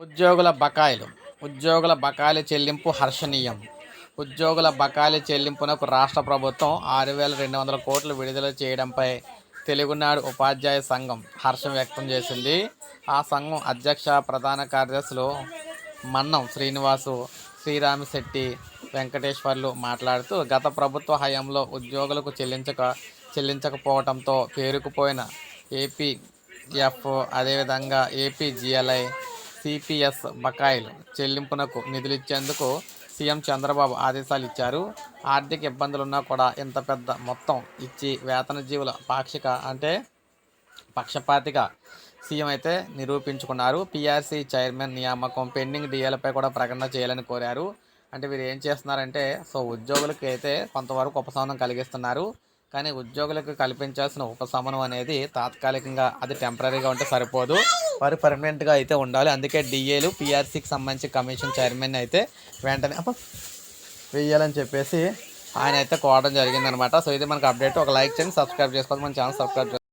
ఉద్యోగుల బకాయిలు. ఉద్యోగుల బకాయిల చెల్లింపు హర్షణీయం. ఉద్యోగుల బకాయిల చెల్లింపునకు రాష్ట్ర ప్రభుత్వం ఆరు వేల రెండు వందల కోట్లు విడుదల చేయడంపై తెలుగునాడు ఉపాధ్యాయ సంఘం హర్షం వ్యక్తం చేసింది. ఆ సంఘం అధ్యక్ష ప్రధాన కార్యదర్శులు మన్నం శ్రీనివాసు శ్రీరామిశెట్టి వెంకటేశ్వర్లు మాట్లాడుతూ గత ప్రభుత్వ హయాంలో ఉద్యోగులకు చెల్లించక చెల్లించకపోవడంతో పేరుకుపోయిన ఏపీఎఫ్ అదేవిధంగా ఏపీజీఎల్ఐ సిపిఎస్ బకాయిలు చెల్లింపునకు నిధులిచ్చేందుకు సీఎం చంద్రబాబు ఆదేశాలు ఇచ్చారు ఆర్థిక ఇబ్బందులున్నా కూడా ఇంత పెద్ద మొత్తం ఇచ్చి వేతన జీవుల పాక్షిక అంటే పక్షపాతిగా సీఎం అయితే నిరూపించుకున్నారు. పీఆర్సీ చైర్మన్ నియామకం పెండింగ్ డిఏలపై కూడా ప్రకటన చేయాలని కోరారు. అంటే వీరు ఏం చేస్తున్నారంటే సో ఉద్యోగులకి అయితే కొంతవరకు ఉపశమనం కలిగిస్తున్నారు. కానీ ఉద్యోగులకు కల్పించాల్సిన ఉపశమనం అనేది తాత్కాలికంగా అది టెంపరీగా ఉంటే సరిపోదు. వారు పర్మనెంట్గా అయితే ఉండాలి. అందుకే డిఏలు పిఆర్సీకి సంబంధించి కమిషన్ చైర్మన్ అయితే వెంటనే వేయాలని వెయ్యాలని చెప్పేసి ఆయన అయితే కోవడం జరిగిందనమాట. సో ఇది మనకు అప్డేట్ ఒక లైక్ చేయండి సబ్స్క్రైబ్ చేసుకోవాలి మన ఛానల్ సబ్స్క్రైబ్